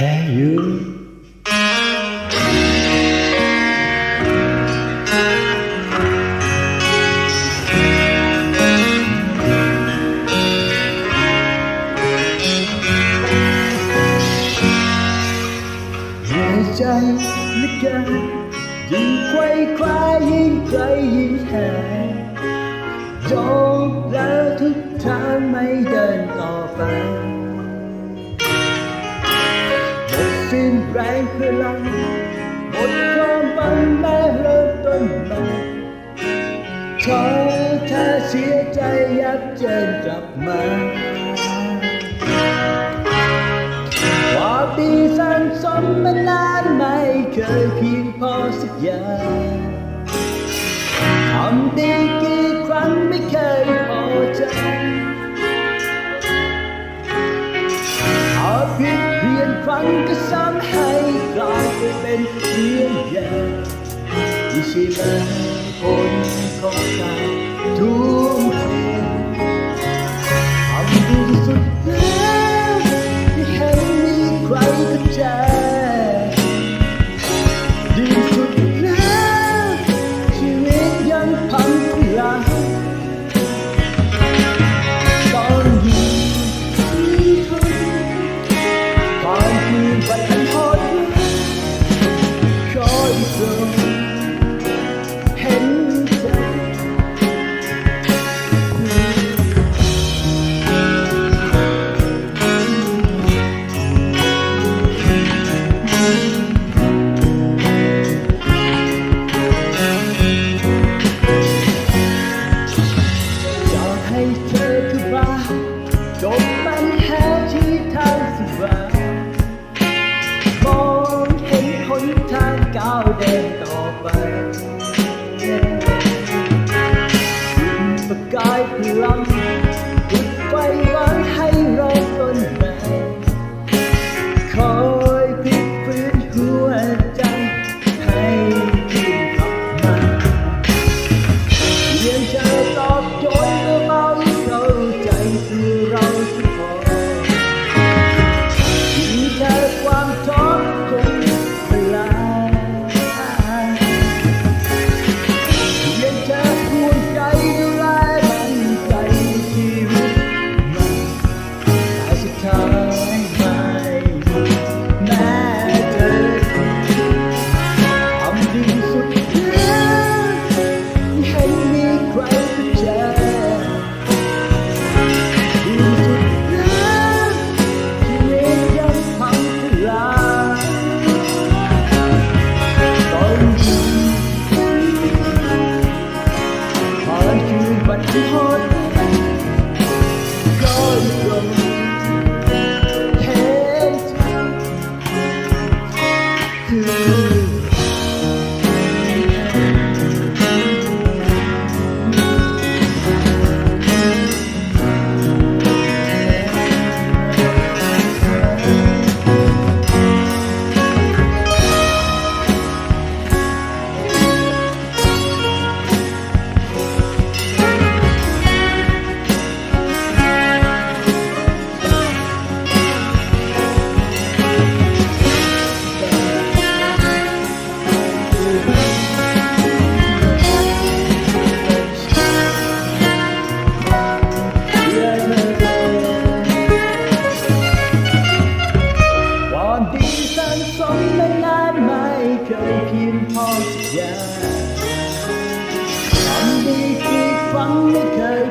thế giới. Chạy nước ra vì quay qua yên chạy yên hè gió lao thức tháng mấy đèn tỏ แรงพลังหมดความหวังแม้เริ่มต้นใหม่ขอเธอเสียใจยับเจนกลับมาความดีสั้นสมมานานไม่เคยเพียงพอสักอย่างทำดีกี่ครั้งไม่เคยพอ ฝันก็สร้างให้กลายไปเป็นเรื่องแย่ที่ใช่แม้คนของเรา Islam Mm-hmm.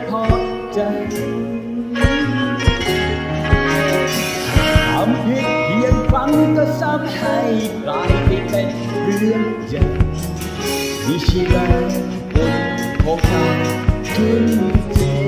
พรใจทำผิดเพียงครั้งก็ซ้ำให้กลายไปเป็นเรื่องใหญ่มีชีวิตคนขอกเราทุนที